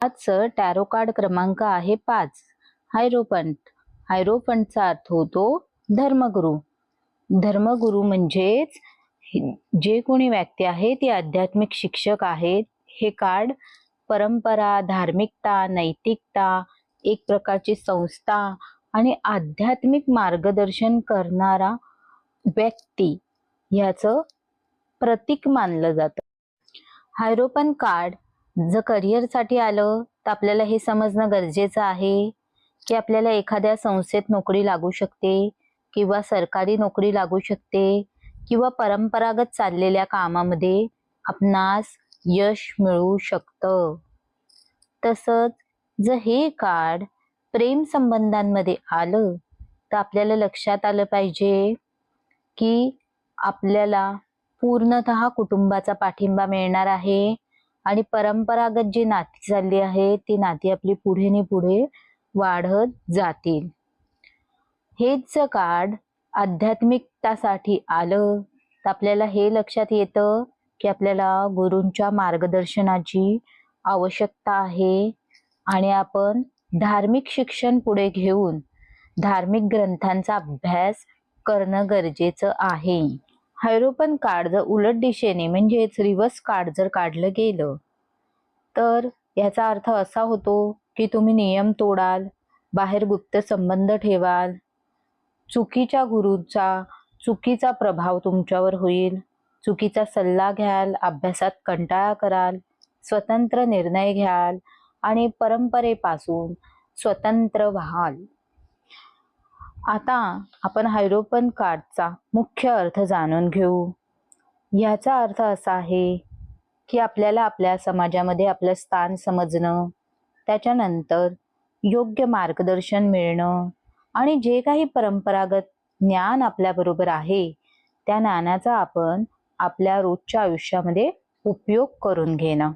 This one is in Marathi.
आजचं टॅरो कार्ड क्रमांक आहे पाच. हायरोपंट हायरोपंटचा अर्थ होतो धर्मगुरु. धर्मगुरु म्हणजेच जे कोणी व्यक्ती आहे ते आध्यात्मिक शिक्षक आहेत. हे कार्ड परंपरा धार्मिकता नैतिकता एक प्रकारची संस्था आणि आध्यात्मिक मार्गदर्शन करणारा व्यक्ती ह्याचं प्रतीक मानलं जातं. हायरोपन कार्ड जर करिअरसाठी आलं तर आपल्याला हे समजणं गरजेचं आहे की आपल्याला एखाद्या संस्थेत नोकरी लागू शकते किंवा सरकारी नोकरी लागू शकते किंवा परंपरागत चाललेल्या कामामध्ये आपणास यश मिळू शकतं. तसंच जर हे कार्ड प्रेम संबंधांमध्ये आलं तर आपल्याला लक्षात आलं पाहिजे की आपल्याला पूर्णत कुटुंबाचा पाठिंबा मिळणार आहे आणि परंपरागत जी नाती चालली आहे ती नाती आपली पुढे ने पुढे वाढत जातील. हेच कार्ड आध्यात्मिकतासाठी आलं तर आपल्याला हे लक्षात येतं की आपल्याला गुरूंच्या मार्गदर्शनाची आवश्यकता आहे. आणि आपण धार्मिक शिक्षण पुढे घेऊन धार्मिक ग्रंथांचा अभ्यास करणं गरजेचं आहे. हैरोपन कार्ड जर उलट दिशेने म्हणजेच रिवर्स कार्ड जर काढलं गेलं तर याचा अर्थ असा होतो की तुम्ही नियम तोडाल बाहेर गुप्त संबंध ठेवाल चुकीच्या गुरूचा चुकीचा प्रभाव तुमच्यावर होईल चुकीचा सल्ला घ्याल अभ्यासात कंटाळा कराल स्वतंत्र निर्णय घ्याल आणि परंपरेपासून स्वतंत्र व्हाल. आता आपण हायरोपन कार्डचा मुख्य अर्थ जाणून घेऊ. याचा अर्थ असा आहे की आपल्याला आपल्या समाजामध्ये आपलं स्थान समजणं त्याच्यानंतर योग्य मार्गदर्शन मिळणं आणि जे काही परंपरागत ज्ञान आपल्याबरोबर आहे त्या ज्ञानाचा आपण आपल्या रोजच्या आयुष्यामध्ये उपयोग करून घेणं.